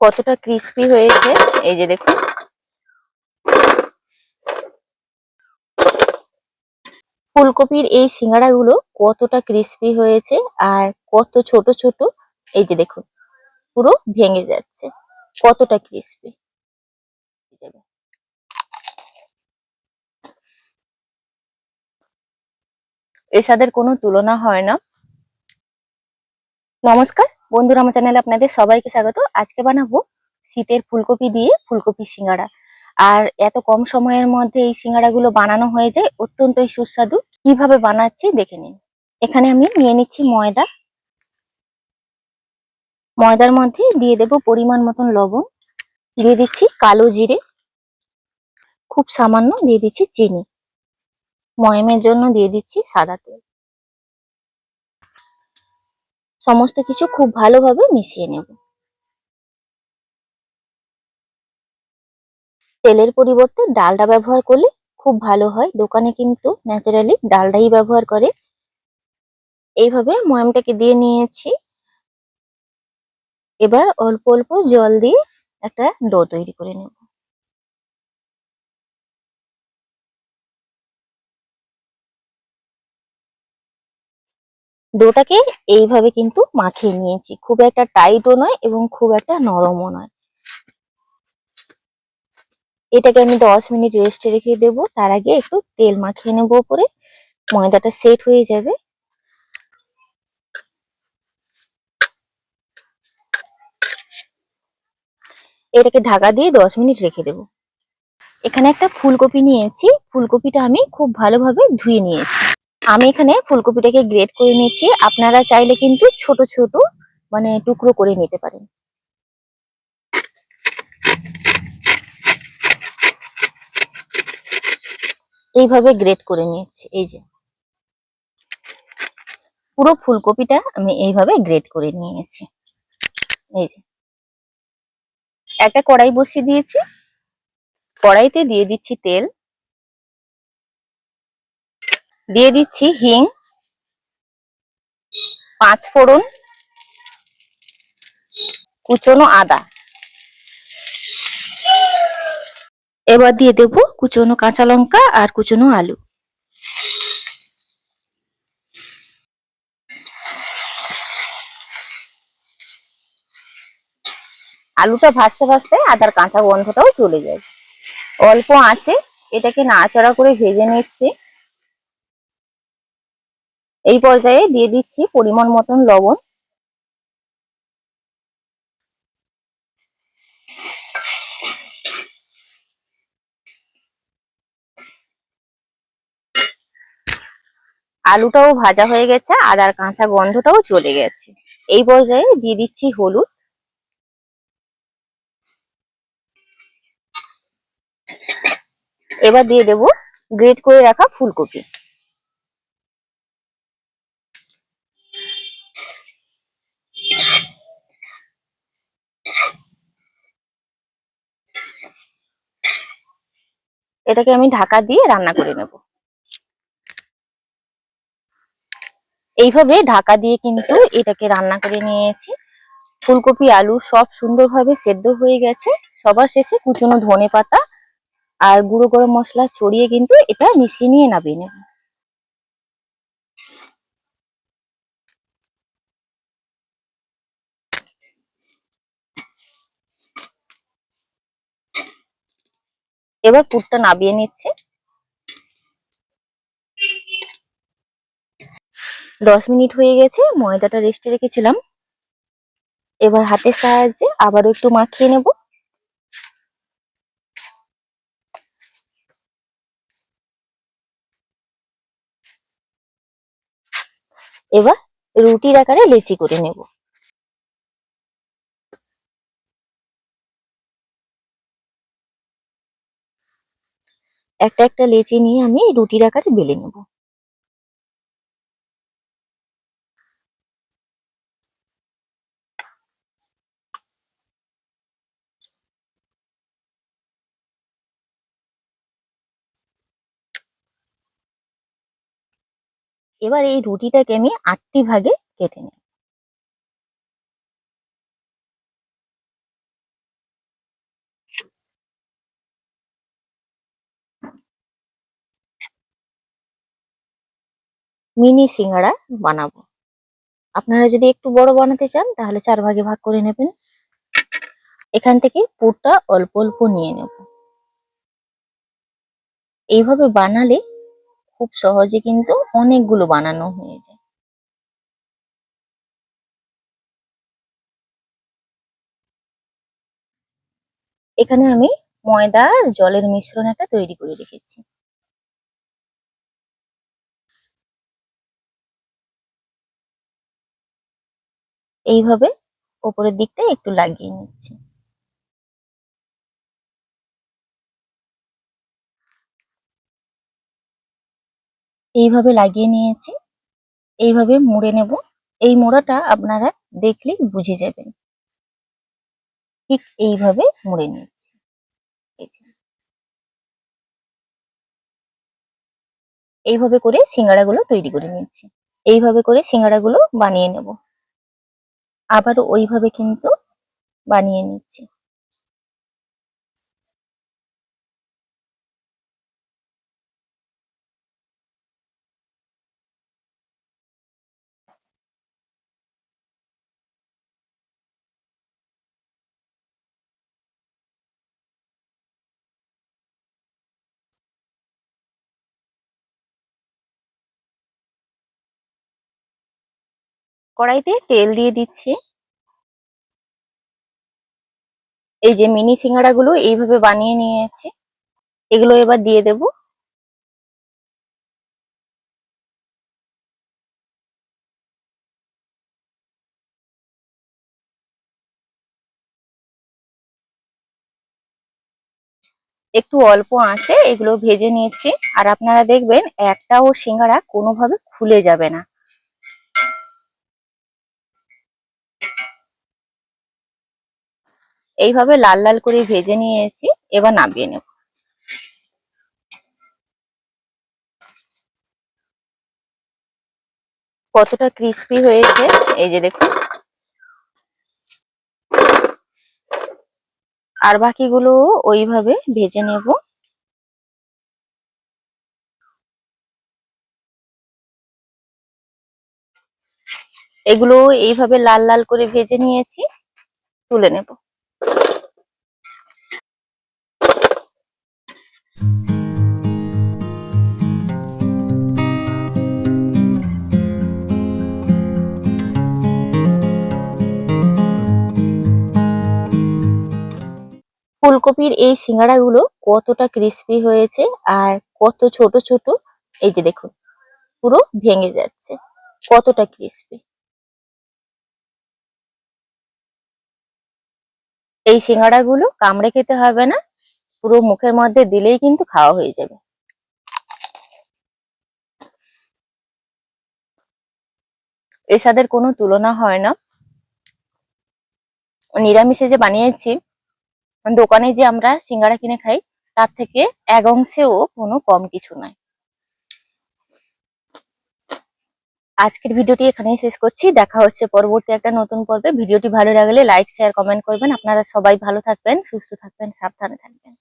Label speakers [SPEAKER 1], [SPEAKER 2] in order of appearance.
[SPEAKER 1] কতটা ক্রিস্পি হয়েছে? এই যে দেখুন। ফুলকপির এই সিঙ্গাড়াগুলো কতটা ক্রিস্পি হয়েছে আর কত ছোট ছোট, এই যে দেখুন, পুরো ভেঙে যাচ্ছে। কতটা ক্রিস্পি এর স্বাদের কোনো তুলনা হয় না। নমস্কার। বন্ধুরা, আমার চ্যানেলে আপনাদের সবাইকে স্বাগত। আজকে বানাবো শীতের ফুলকপি দিয়ে ফুলকপি সিঙ্গাড়া। আর এত কম সময়ের মধ্যে এই সিঙ্গাড়াগুলো বানানো হয়ে যায়, অত্যন্তই সুস্বাদু। কীভাবে বানাচ্ছি দেখে নিন। এখানে আমি নিয়ে নিচ্ছি ময়দা। ময়দার মধ্যে দিয়ে দেব পরিমাণ মতন লবণ। দিয়ে দিচ্ছি কালো জিরে। খুব সামান্য দিয়ে দিচ্ছি চিনি। ময়মের জন্য দিয়ে দিচ্ছি সাদা তেল। সমস্ত কিছু খুব ভালোভাবে মিশিয়ে নেব। তেলের পরিবর্তে ডালডা ব্যবহার করলে খুব ভালো হয়। দোকানে কিন্তু ন্যাচারালি ডালডাই ব্যবহার করে। এইভাবে ময়ামটাকে দিয়ে নিয়েছি। এবার অল্প অল্প জল দিয়ে একটা ডো তৈরি করে নেব। ডোটাকে এইভাবে কিন্তু মাখিয়ে নিয়েছি। খুব একটা টাইটও নয় এবং খুব একটা নরমও নয়। এটাকে আমি দশ মিনিট রেস্টে রেখে দেব। তার আগে একটু তেল মাখিয়ে নেব উপরে। ময়দাটা সেট হয়ে যাবে। এটাকে ঢাকা দিয়ে দশ মিনিট রেখে দেব। এখানে একটা ফুলকপি নিয়েছি। ফুলকপিটা আমি খুব ভালোভাবে ধুয়ে নিয়েছি। আমি এখানে ফুলকপিটাকে গ্রেট করে নিয়েছি। আপনারা চাইলে কিন্তু ছোট ছোট মানে টুকরো করে নিতে পারেন। এইভাবে গ্রেট করে নিয়েছি, এই যে। পুরো ফুলকপিটা আমি এইভাবে গ্রেট করে নিয়েছি। এই যে। একটা কড়াই বসিয়ে দিয়েছি। কড়াইতে দিয়ে দিচ্ছি তেল। দিয়ে দিচ্ছি হিং, পাঁচ ফোড়ন, কুচনো আদা। এবার দিয়ে দেব কুচনো কাঁচা লঙ্কা আর কুচনো আলু। আলুটা ভাজতে ভাজতে আদার কাঁচা গন্ধটাও চলে যায়। অল্প আছে, এটাকে নাড়াচাড়া করে ভেজে নিচ্ছি। এই পর্যায়ে দিয়ে দিচ্ছি পরিমাণ মতন লবণ। আলুটাও ভাজা হয়ে গেছে, আদার কাঁচা গন্ধটাও চলে গেছে। এই পর্যায়ে দিয়ে দিচ্ছি হলুদ। এবার দিয়ে দেব গ্রেট করে রাখা ফুলকপি। এটাকে আমি ঢাকা দিয়ে রান্না করে নেব। এইভাবে ঢাকা দিয়ে কিন্তু এটাকে রান্না করে নিয়েছি। ফুলকপি, আলু সব সুন্দরভাবে সেদ্ধ হয়ে গেছে। সবার শেষে কুচনো ধনে পাতা আর গুঁড়ো গরম মশলা ছড়িয়ে কিন্তু এটা মিশিয়ে নিয়ে নামিয়ে নেব। এবার পুরটা নাবিয়ে নিচ্ছে। দশ মিনিট হয়ে গেছে, ময়দাটা রেস্টে রেখেছিলাম। এবার হাতের সাহায্যে আবারও একটু মাখিয়ে নেব। এবার রুটির আকারে লেচি করে নেব। একটা একটা লেচি নিয়ে আমি রুটির আকারে বেলে নেব। এবার এই রুটিটাকে আমি আটটি ভাগে কেটে নেব। মিনি সিঙ্গারা বানাবো। আপনারা যদি একটু বড় বানাতে চান, তাহলে চার ভাগে ভাগ করে নেবেন। এখান থেকে পুরটা অল্প অল্প নিয়ে নেব। এইভাবে বানালে খুব সহজে কিন্তু অনেকগুলো বানানো হয়ে যায়। এখানে আমি ময়দা আর জলের মিশ্রণ একটা তৈরি করে রেখেছি। এইভাবে ওপরের দিকটা একটু লাগিয়ে নিচ্ছি। এইভাবে লাগিয়ে নিয়েছি। এইভাবে মুড়ে নেব। এই মোড়াটা আপনারা দেখলেই বুঝে যাবেন। ঠিক এইভাবে মুড়ে যে। এইভাবে করে সিঙ্গাড়াগুলো তৈরি করে নিচ্ছি এইভাবে করে সিঙ্গাড়াগুলো বানিয়ে নেব। আবার ওইভাবে কিন্তু বানিয়ে নিচ্ছি। কড়াইতে তেল দিয়ে দিচ্ছি। এই যে মিনি সিঙ্গাড়াগুলো এইভাবে বানিয়ে নিয়েছি। এগুলো এবার দিয়ে দেব। একটু অল্প আঁচে এগুলো ভেজে নিয়েছি। আর আপনারা দেখবেন একটাও সিঙ্গাড়া কোনোভাবে খুলে যাবে না। এইভাবে লাল লাল করে ভেজে নিয়েছি, এবার নামিয়ে নেব। কতটা ক্রিস্পি হয়েছে, এই যে দেখুন। আর বাকিগুলো ওইভাবে ভেজে নেব। এগুলো এইভাবে লাল লাল করে ভেজে নিয়েছি, তুলে নেব। ফুলকপির এই সিঙ্গাড়াগুলো কতটা ক্রিস্পি হয়েছে আর কত ছোট ছোট, এই যে দেখুন, পুরো ভেঙে যাচ্ছে, কতটা ক্রিস্পি এই সিঙ্গাড়াগুলো কামড়ে খেতে হবে না, পুরো মুখের মধ্যে দিলেই কিন্তু খাওয়া হয়ে যাবে। এর কোনো তুলনা হয় না। নিরামিষে যে বানিয়েছি দোকানে যে আমরা সিঙ্গারা কিনে খাই, তার থেকে এক অংশেও কোনো কম কিছু নয়। আজকের ভিডিওটি এখানেই শেষ করছি। দেখা হচ্ছে পরবর্তী একটা নতুন পর্বে। ভিডিওটি ভালো লাগলে লাইক, শেয়ার, কমেন্ট করবেন। আপনারা সবাই ভালো থাকবেন, সুস্থ থাকবেন, সাবধানে থাকবেন।